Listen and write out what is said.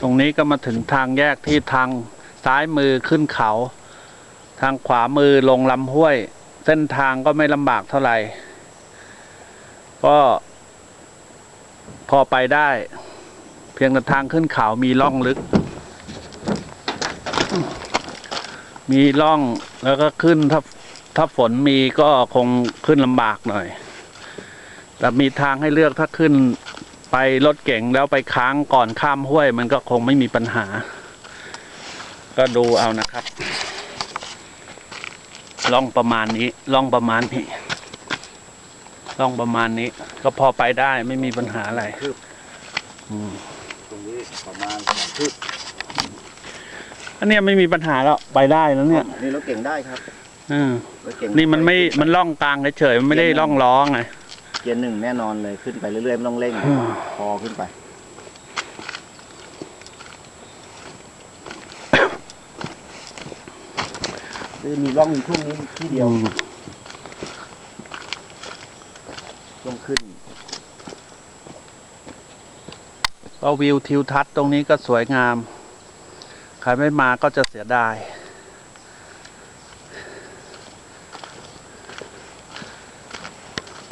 ตรงนี้ก็มาถึงทางแยกที่ทางซ้ายมือขึ้นเขา ทางขวามือลงลำห้วย เส้นทางก็ไม่ลำบากเท่าไหร่ ก็พอไปได้ เพียงแต่ทางขึ้นเขามีร่องลึก มีร่องแล้วก็ขึ้นถ้าถ้าฝนมีก็คงขึ้นลำบากหน่อย แต่มีทางให้เลือกถ้าขึ้น ไปรถเก๋งแล้วไปค้างก่อนข้ามห้วย มันก็คงไม่มีปัญหา ก็ดูเอานะครับล่องประมาณนี้ล่องประมาณนี้ล่องประมาณนี้ ก็พอไปได้ไม่มีปัญหาอะไรคืบอืมตรงนี้ประมาณสองคืบอันเนี้ยไม่มีปัญหาแล้วไปได้แล้วเนี่ยนี่รถเก่งได้ครับ อืมรถเก่งนี่มันไม่มันล่องกลางเฉยๆมันไม่ได้ล่องล้อไง เกียร์หนึ่งแน่นอนเลยขึ้นไปเรื่อยๆไม่ต้องเร่งอืมพอขึ้นไปคือมีร่องอยู่ช่วงนี้ที่เดียวอืมช่วงขึ้นก็วิวทิวทัศน์ตรงนี้ก็สวยงาม ใครไม่มาก็จะเสียดายค